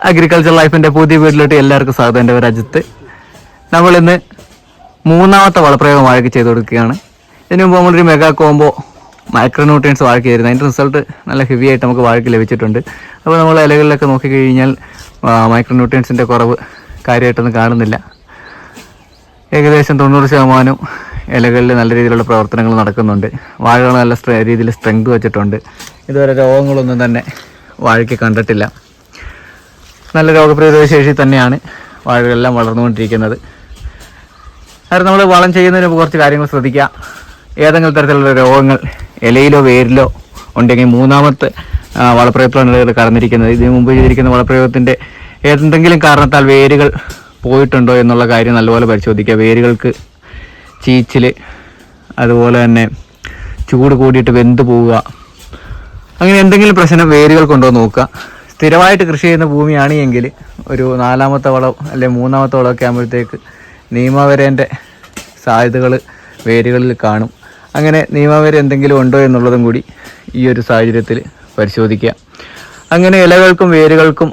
Agriculture ലൈഫിന്റെ പുതിയ വീട്ടിലോട്ട് എല്ലാവർക്കും സ്വാഗതം. എന്റെ രാജ്യത്ത് നമ്മൾ ഇന്ന് മൂന്നാമത്തെ വളപ്രയോഗം വാഴയ്ക്ക് ചെയ്ത് കൊടുക്കുകയാണ്. ഇതിനു മുമ്പ് നമ്മളൊരു മെഗാ കോംബോ മൈക്രോന്യൂട്രിയൻസ് വാഴയ്ക്ക് ചെയ്തിരുന്നു അതിന്റെ റിസൾട്ട് നല്ല ഹെവി ആയിട്ട് നമുക്ക് വാഴയ്ക്ക് ലഭിച്ചിട്ടുണ്ട്. അപ്പോൾ നമ്മൾ ഇലകളിലൊക്കെ നോക്കിക്കഴിഞ്ഞാൽ മൈക്രോന്യൂട്രിയൻസിന്റെ കുറവ് കാര്യമായിട്ടൊന്നും കാണുന്നില്ല. ഏകദേശം തൊണ്ണൂറ് ശതമാനം ഇലകളിൽ നല്ല രീതിയിലുള്ള പ്രവർത്തനങ്ങൾ നടക്കുന്നുണ്ട്. വാഴകൾ നല്ല രീതിയിൽ സ്ട്രെങ്ത് വെച്ചിട്ടുണ്ട്. ഇതുവരെ രോഗങ്ങളൊന്നും തന്നെ വാഴയ്ക്ക് കണ്ടിട്ടില്ല. നല്ല രോഗപ്രതിരോധ ശേഷി തന്നെയാണ് വാഴകളെല്ലാം വളർന്നുകൊണ്ടിരിക്കുന്നത്. അത് നമ്മൾ വളം ചെയ്യുന്നതിന് കുറച്ച് കാര്യങ്ങൾ ശ്രദ്ധിക്കുക. ഏതെങ്കിലും തരത്തിലുള്ള രോഗങ്ങൾ ഇലയിലോ വേരിലോ ഉണ്ടെങ്കിൽ മൂന്നാമത്തെ വളപ്രയോഗത്തിലാണ് കടന്നിരിക്കുന്നത്. ഇതിനു മുമ്പ് ചെയ്തിരിക്കുന്ന വളപ്രയോഗത്തിന്റെ ഏതെന്തെങ്കിലും കാരണത്താൽ വേരുകൾ പോയിട്ടുണ്ടോ എന്നുള്ള കാര്യം നല്ലപോലെ പരിശോധിക്കുക. വേരുകൾക്ക് ചീച്ചിൽ അതുപോലെ തന്നെ ചൂട് കൂടിയിട്ട് വെന്ത് പോവുക. അങ്ങനെ എന്തെങ്കിലും പ്രശ്നം വേരുകൾ എന്ന് നോക്കുക. സ്ഥിരമായിട്ട് കൃഷി ചെയ്യുന്ന ഭൂമിയാണ് എങ്കിൽ. ഒരു നാലാമത്തെ വളം അല്ലെ മൂന്നാമത്തെ വളമൊക്കെ ആകുമ്പോഴത്തേക്ക് നിയമവരേന്റെ സാധ്യതകൾ വേരുകളിൽ കാണും. അങ്ങനെ നിയമവര എന്തെങ്കിലും ഉണ്ടോ എന്നുള്ളതും കൂടി ഈ ഒരു സാഹചര്യത്തിൽ പരിശോധിക്കുക. അങ്ങനെ ഇലകൾക്കും വേരുകൾക്കും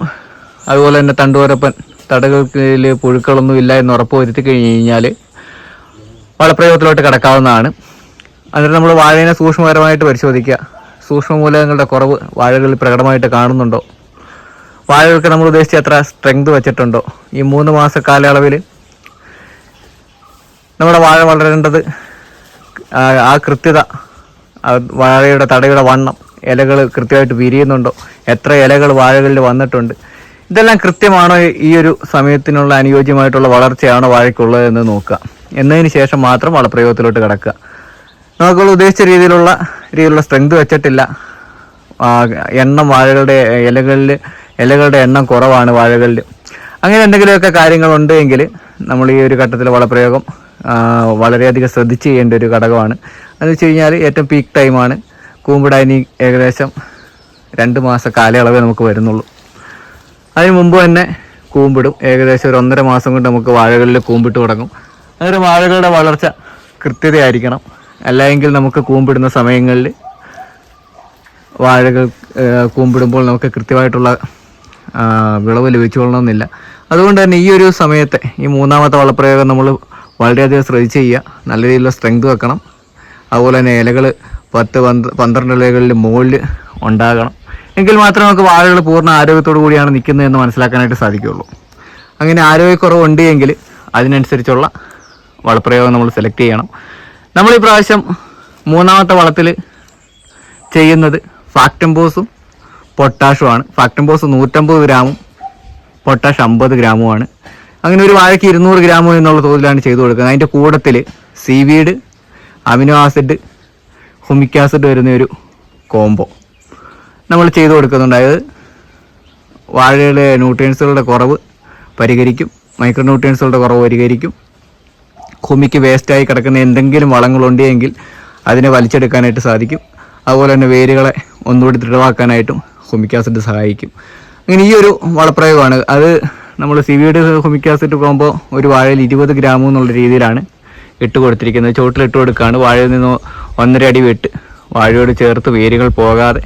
അതുപോലെ തന്നെ തണ്ടുവരപ്പൻ തടകൾക്കിൽ പുഴുക്കളൊന്നും ഇല്ല എന്ന് ഉറപ്പ് വരുത്തി കഴിഞ്ഞ് കഴിഞ്ഞാൽ വളപ്രയോഗത്തിലോട്ട് കിടക്കാവുന്നതാണ്. എന്നിട്ട് നമ്മൾ വാഴേനെ സൂക്ഷ്മപരമായിട്ട് പരിശോധിക്കുക. സൂക്ഷ്മ മൂലകങ്ങളുടെ കുറവ് വാഴകളിൽ പ്രകടമായിട്ട് കാണുന്നുണ്ടോ? വാഴകൾക്ക് നമ്മൾ ഉദ്ദേശിച്ച എത്ര സ്ട്രെങ്ത് വെച്ചിട്ടുണ്ടോ? ഈ മൂന്ന് മാസ കാലയളവിൽ നമ്മുടെ വാഴ വളരേണ്ടത് ആ കൃത്യത വാഴയുടെ തടയുടെ വണ്ണം ഇലകൾ കൃത്യമായിട്ട് വിരിയുന്നുണ്ടോ എത്ര ഇലകൾ വാഴകളിൽ വന്നിട്ടുണ്ട് ഇതെല്ലാം കൃത്യമാണോ ഈ ഒരു സമയത്തിനുള്ള അനുയോജ്യമായിട്ടുള്ള വളർച്ചയാണോ വാഴയ്ക്കുള്ളത് എന്ന് നോക്കുക. എന്നതിന് ശേഷം മാത്രം വളപ്രയോഗത്തിലോട്ട് കിടക്കുക. നമുക്ക് ഉദ്ദേശിച്ച രീതിയിലുള്ള രീതിയിലുള്ള സ്ട്രെങ്ത് വെച്ചിട്ടില്ല. എണ്ണം വാഴകളുടെ ഇലകളിൽ ഇലകളുടെ എണ്ണം കുറവാണ് വാഴകളിൽ അങ്ങനെ എന്തെങ്കിലുമൊക്കെ കാര്യങ്ങളുണ്ട് എങ്കിൽ നമ്മൾ ഈ ഒരു ഘട്ടത്തിൽ വളപ്രയോഗം വളരെയധികം ശ്രദ്ധിച്ച് ചെയ്യേണ്ട ഒരു ഘടകമാണ്. എന്ന് വെച്ച് കഴിഞ്ഞാൽ ഏറ്റവും പീക്ക് ടൈമാണ് കൂമ്പിടാനി ഏകദേശം രണ്ട് മാസ കാലയളവേ നമുക്ക് വരുന്നുള്ളൂ. അതിന് മുമ്പ് തന്നെ കൂമ്പിടും. ഏകദേശം ഒരു ഒന്നര മാസം കൊണ്ട് നമുക്ക് വാഴകളിൽ കൂമ്പിട്ട് തുടങ്ങും. അതൊരു വാഴകളുടെ വളർച്ച കൃത്യതയായിരിക്കണം. അല്ലെങ്കിൽ നമുക്ക് കൂമ്പിടുന്ന സമയങ്ങളിൽ വാഴകൾ കൂമ്പിടുമ്പോൾ നമുക്ക് കൃത്യമായിട്ടുള്ള വിളവ് ലഭിച്ചുകൊള്ളണമെന്നില്ല. അതുകൊണ്ട് തന്നെ ഈ ഒരു സമയത്തെ ഈ മൂന്നാമത്തെ വളപ്രയോഗം നമ്മൾ വളരെയധികം ശ്രദ്ധിച്ച് ചെയ്യുക. നല്ല രീതിയിലുള്ള സ്ട്രെങ്ത് വെക്കണം. അതുപോലെ തന്നെ ഇലകൾ പത്ത് പന്ത് പന്ത്രണ്ട് ഇലകളിൽ മുകളിൽ ഉണ്ടാകണം. എങ്കിൽ മാത്രമേ നമുക്ക് വാഴകൾ പൂർണ ആരോഗ്യത്തോടു കൂടിയാണ് നിൽക്കുന്നതെന്ന് മനസ്സിലാക്കാനായിട്ട് സാധിക്കുകയുള്ളൂ. അങ്ങനെ ആരോഗ്യക്കുറവുണ്ട് എങ്കിൽ അതിനനുസരിച്ചുള്ള വളപ്രയോഗം നമ്മൾ സെലക്ട് ചെയ്യണം. നമ്മൾ ഈ പ്രാവശ്യം മൂന്നാമത്തെ വളത്തിൽ ചെയ്യുന്നത് ഫാക്ടംബോസും പൊട്ടാഷുമാണ് ഫാക്ടംബോസ് നൂറ്റമ്പത് ഗ്രാമും പൊട്ടാഷ് അമ്പത് ഗ്രാമുമാണ്. അങ്ങനെ ഒരു വാഴയ്ക്ക് ഇരുന്നൂറ് ഗ്രാം എന്നുള്ള തോതിലാണ് ചെയ്തു കൊടുക്കുന്നത്. അതിന്റെ കൂടത്തിൽ seaweed amino acid humic acid വരുന്ന ഒരു കോംബോ നമ്മൾ ചെയ്തു കൊടുക്കുന്നുണ്ട്. അതായത് വാഴയുടെ ന്യൂട്രിയൻസുകളുടെ കുറവ് പരിഹരിക്കും. മൈക്രോ ന്യൂട്രിയൻസുകളുടെ കുറവ് പരിഹരിക്കും. ഭൂമിക്ക് വേസ്റ്റായി കിടക്കുന്ന എന്തെങ്കിലും വളങ്ങളുണ്ടെങ്കിൽ അതിനെ വലിച്ചെടുക്കാനായിട്ട് സാധിക്കും. അതുപോലെ തന്നെ വേരുകളെ ഒന്നുകൂടി ദൃഢമാക്കാനായിട്ടും ഹുമിക് ആസിഡ് സഹായിക്കും. അങ്ങനെ ഈ ഒരു വളപ്രയോഗമാണ്. അത് നമ്മൾ സിവിയുടെ ഹുമിക് ആസിഡ് പോകുമ്പോൾ ഒരു വാഴയിൽ ഇരുപത് ഗ്രാം എന്നുള്ള രീതിയിലാണ് ഇട്ട് കൊടുത്തിരിക്കുന്നത്. ചോട്ടിൽ ഇട്ട് കൊടുക്കുകയാണ് വാഴയിൽ നിന്ന് ഒന്നര അടി വിട്ട് വാഴയോട് ചേർത്ത് വേരുകൾ പോകാതെ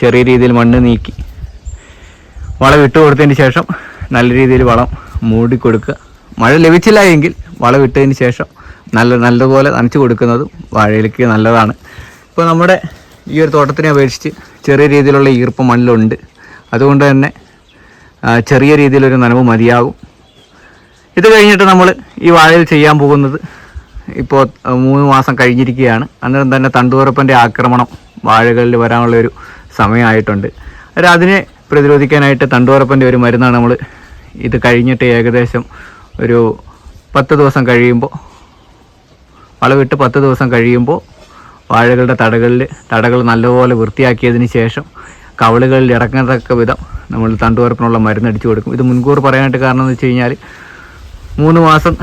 ചെറിയ രീതിയിൽ മണ്ണ് നീക്കി വളം ഇട്ട് കൊടുത്തതിന് ശേഷം നല്ല രീതിയിൽ വളം മൂടി കൊടുക്കുക. മഴ ലഭിച്ചില്ല എങ്കിൽ വളം ഇട്ടതിന് ശേഷം നല്ല നല്ലപോലെ നനച്ച് കൊടുക്കുന്നതും വാഴയിലേക്ക് നല്ലതാണ്. ഇപ്പോൾ നമ്മുടെ ഈ ഒരു തോട്ടത്തിനെ അപേക്ഷിച്ച് ചെറിയ രീതിയിലുള്ള ഈർപ്പ് മണ്ണിലുണ്ട്. അതുകൊണ്ട് തന്നെ ചെറിയ രീതിയിലൊരു നനവ് മതിയാകും. ഇത് കഴിഞ്ഞിട്ട് നമ്മൾ ഈ വാഴയിൽ ചെയ്യാൻ പോകുന്നത് ഇപ്പോൾ മൂന്ന് മാസം കഴിഞ്ഞിരിക്കുകയാണ്. അന്നേരം തന്നെ തണ്ടുതുറപ്പന്റെ ആക്രമണം വാഴകളിൽ വരാനുള്ള ഒരു സമയമായിട്ടുണ്ട്. അത് അതിനെ പ്രതിരോധിക്കാനായിട്ട് തണ്ടുതുറപ്പന്റെ ഒരു മരുന്നാണ് നമ്മൾ ഇത് കഴിഞ്ഞിട്ട് ഏകദേശം ഒരു പത്ത് ദിവസം കഴിയുമ്പോൾ വളവിട്ട് പത്ത് ദിവസം കഴിയുമ്പോൾ വാഴകളുടെ തടകളിൽ തടകൾ നല്ലപോലെ വൃത്തിയാക്കിയതിന് ശേഷം കവളുകളിൽ ഇറങ്ങത്തക്ക വിധം നമ്മൾ തണ്ടുവരപ്പിനുള്ള മരുന്ന് അടിച്ചു കൊടുക്കും. ഇത് മുൻകൂർ പറയാനായിട്ട് കാരണം എന്ന് വെച്ച് കഴിഞ്ഞാൽ മൂന്ന് മാസം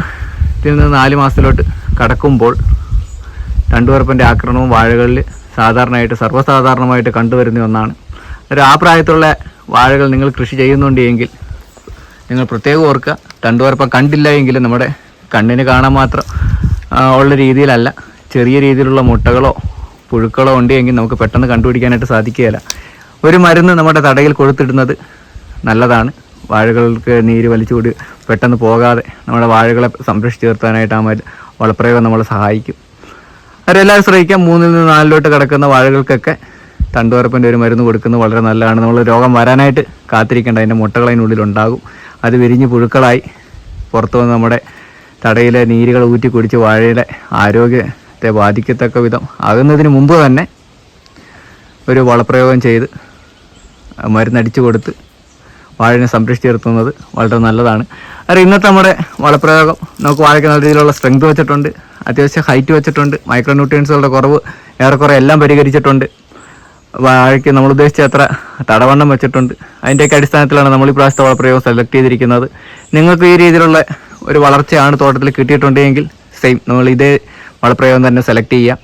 നിന്ന് നാല് മാസത്തിലോട്ട് കടക്കുമ്പോൾ തണ്ടുവരപ്പിന്റെ ആക്രമണവും വാഴകളിൽ സാധാരണയായിട്ട് സർവസാധാരണമായിട്ട് കണ്ടുവരുന്ന ഒന്നാണ്. ഒരു ആ പ്രായത്തിലുള്ള വാഴകൾ നിങ്ങൾ കൃഷി ചെയ്യുന്നുണ്ട് എങ്കിൽ നിങ്ങൾ പ്രത്യേകം ഓർക്കുക തണ്ടുവരപ്പം കണ്ടില്ല എങ്കിലും നമ്മുടെ കണ്ണിന് കാണാൻ മാത്രം ഉള്ള രീതിയിലല്ല. ചെറിയ രീതിയിലുള്ള മുട്ടകളോ പുഴുക്കളോ ഉണ്ടെങ്കിൽ നമുക്ക് പെട്ടെന്ന് കണ്ടുപിടിക്കാനായിട്ട് സാധിക്കുകയില്ല. ഒരു മരുന്ന് നമ്മുടെ തടയിൽ കൊടുത്തിടുന്നത് നല്ലതാണ്. വാഴകൾക്ക് നീര് വലിച്ചുകൂടി പെട്ടെന്ന് പോകാതെ നമ്മുടെ വാഴകളെ സംരക്ഷിച്ചു നിർത്താനായിട്ട് ആ മരു വളപ്രയോഗം നമ്മളെ സഹായിക്കും. അവരെല്ലാവരും ശ്രമിക്കാം മൂന്നിൽ നിന്ന് നാലിലോട്ട് കിടക്കുന്ന വാഴകൾക്കൊക്കെ തണ്ടുവരപ്പിന്റെ ഒരു മരുന്ന് കൊടുക്കുന്നത് വളരെ നല്ലതാണ്. നമ്മൾ രോഗം വരാനായിട്ട് കാത്തിരിക്കേണ്ട അതിന്റെ മുട്ടകൾ അതിനുള്ളിൽ ഉണ്ടാകും. അത് വിരിഞ്ഞ് പുഴുക്കളായി പുറത്തു വന്ന് നമ്മുടെ തടയിലെ നീരുകൾ ഊറ്റി കുടിച്ച് വാഴയുടെ ആരോഗ്യത്തെ ബാധിക്കത്തക്ക വിധം ആകുന്നതിന് മുമ്പ് തന്നെ ഒരു വളപ്രയോഗം ചെയ്ത് മരുന്നടിച്ചു കൊടുത്ത് വാഴനെ സംരക്ഷിച്ചു നിർത്തുന്നത് വളരെ നല്ലതാണ്. കാരണം ഇന്നത്തെ നമ്മുടെ വളപ്രയോഗം നമുക്ക് വാഴയ്ക്ക് നല്ല രീതിയിലുള്ള സ്ട്രെങ്ത് വെച്ചിട്ടുണ്ട് അത്യാവശ്യം ഹൈറ്റ് വെച്ചിട്ടുണ്ട് മൈക്രോ ന്യൂട്രിയൻസുകളുടെ കുറവ് ഏറെക്കുറെ എല്ലാം പരിഹരിച്ചിട്ടുണ്ട്. വാഴയ്ക്ക് നമ്മൾ ഉദ്ദേശിച്ച അത്ര തടവണ്ണം വെച്ചിട്ടുണ്ട്. അതിന്റെയൊക്കെ അടിസ്ഥാനത്തിലാണ് നമ്മൾ ഈ പ്രാവശ്യത്തെ വളപ്രയോഗം സെലക്ട് ചെയ്തിരിക്കുന്നത്. നിങ്ങൾക്ക് ഈ രീതിയിലുള്ള ഒരു വളർച്ചയാണ് തോട്ടത്തിൽ കിട്ടിയിട്ടുണ്ടെങ്കിൽ സെയിം നമ്മൾ ഇതേ വളപ്രയോഗം തന്നെ സെലക്ട് ചെയ്യാം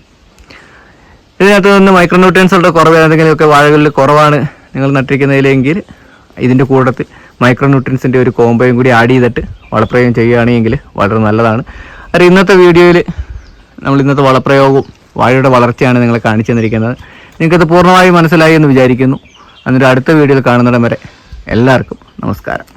ഇതിനകത്ത് നിന്ന് മൈക്രോന്യൂട്രിയൻസുകളുടെ കുറവ് ഏതെങ്കിലുമൊക്കെ വാഴകളിൽ കുറവാണ് നിങ്ങൾ നട്ടിരിക്കുന്നതിലെങ്കിൽ ഇതിന്റെ കൂട്ടത്തിൽ മൈക്രോന്യൂട്രിയൻസിന്റെ ഒരു കോമ്പയും കൂടി ആഡ് ചെയ്തിട്ട് വളപ്രയോഗം ചെയ്യുകയാണെങ്കിൽ വളരെ നല്ലതാണ്. അത് ഇന്നത്തെ വീഡിയോയിൽ നമ്മൾ ഇന്നത്തെ വളപ്രയോഗവും വാഴയുടെ വളർച്ചയാണ് നിങ്ങളെ കാണിച്ചു തന്നിരിക്കുന്നത്. നിങ്ങൾക്കത് പൂർണമായും മനസ്സിലായി എന്ന് വിചാരിക്കുന്നു. എന്നിട്ട് അടുത്ത വീഡിയോയിൽ കാണുന്നിടം വരെ എല്ലാവർക്കും നമസ്കാരം.